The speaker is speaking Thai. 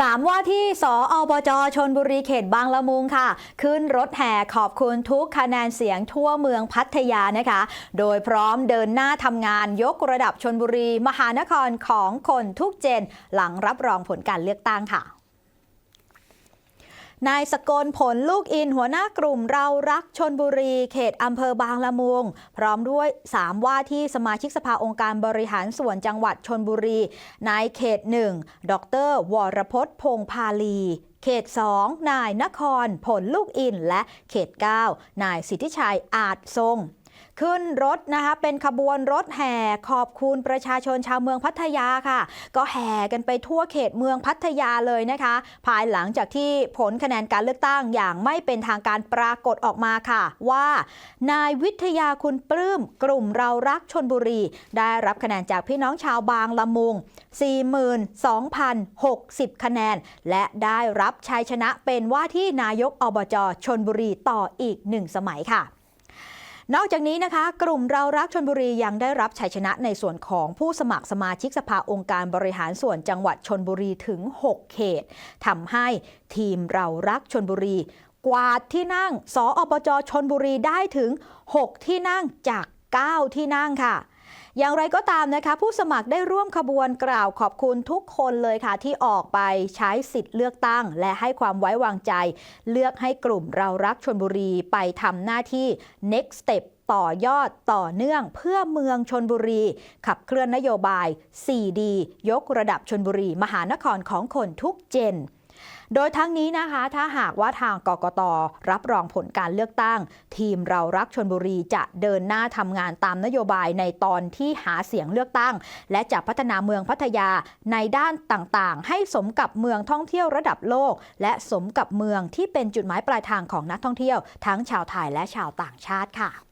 สามว่าที่สออบจชนบุรีเขตบางละมุงค่ะ ขึ้นรถแห่ขอบคุณทุกคะแนนเสียงทั่วเมืองพัทยานะคะ โดยพร้อมเดินหน้าทำงานยกระดับชนบุรี มหานครของคนทุกเจน หลังรับรองผลการเลือกตั้งค่ะ นายสกลผลลูกอินหัวหน้ากลุ่มเรารักชนบุรี เขตอำเภอบางละมุง พร้อมด้วย 3 ว่าที่สมาชิกสภาองค์การบริหารส่วนจังหวัดชนบุรี นายเขต 1 ดร วรพจน์พงพาลีเขต 2 นายนครผลลูกอิน และเขต 9 นายสิทธิชัยอาจทรง ขึ้นรถนะคะเป็นขบวนรถแห่ขอบคุณประชาชนชาวเมืองพัทยาค่ะ ก็แห่กันไปทั่วเขตเมืองพัทยาเลยนะคะ ภายหลังจากที่ผลคะแนนการเลือกตั้งอย่างไม่เป็นทางการปรากฏออกมาค่ะ ว่า นายวิทยาคุณปลื้มกลุ่มเรารักชนบุรี ได้รับคะแนนจากพี่น้องชาวบางละมุง 42,060 คะแนน และได้รับชัยชนะเป็นว่าที่นายกอบจชนบุรีต่ออีกหนึ่งสมัยค่ะ นอกจากนี้นะคะ กลุ่มเรารักชนบุรียังได้รับชัยชนะในส่วนของผู้สมัครสมาชิกสภาองค์การบริหารส่วนจังหวัดชนบุรีถึง 6 เขตทำให้ทีมเรารักชนบุรี กวาดที่นั่ง สออบจชนบุรีได้ถึง 6 ที่นั่งจาก 9 ที่นั่งค่ะ อย่างไรก็ตามนะคะ ผู้สมัครได้ร่วมขบวนกล่าวขอบคุณทุกคนเลยค่ะ ที่ออกไปใช้สิทธิ์เลือกตั้ง และให้ความไว้วางใจ เลือกให้กลุ่มเรารักชนบุรีไปทำหน้าที่ next step ต่อยอดต่อเนื่องเพื่อเมืองชนบุรี ขับเคลื่อนนโยบาย 4D ยกระดับชนบุรี มหานครของคนทุกเจน โดยทั้งนี้นะคะ ถ้าหากว่าทางกกตรับรองผลการเลือกตั้ง ทีมเรารักชนบุรีจะเดินหน้าทำงานตามนโยบายในตอนที่หาเสียงเลือกตั้ง และจะพัฒนาเมืองพัทยาในด้านต่างๆ ให้สมกับเมืองท่องเที่ยวระดับโลก และสมกับเมืองที่เป็นจุดหมายปลายทางของนักท่องเที่ยว ทั้งชาวไทยและชาวต่างชาติค่ะ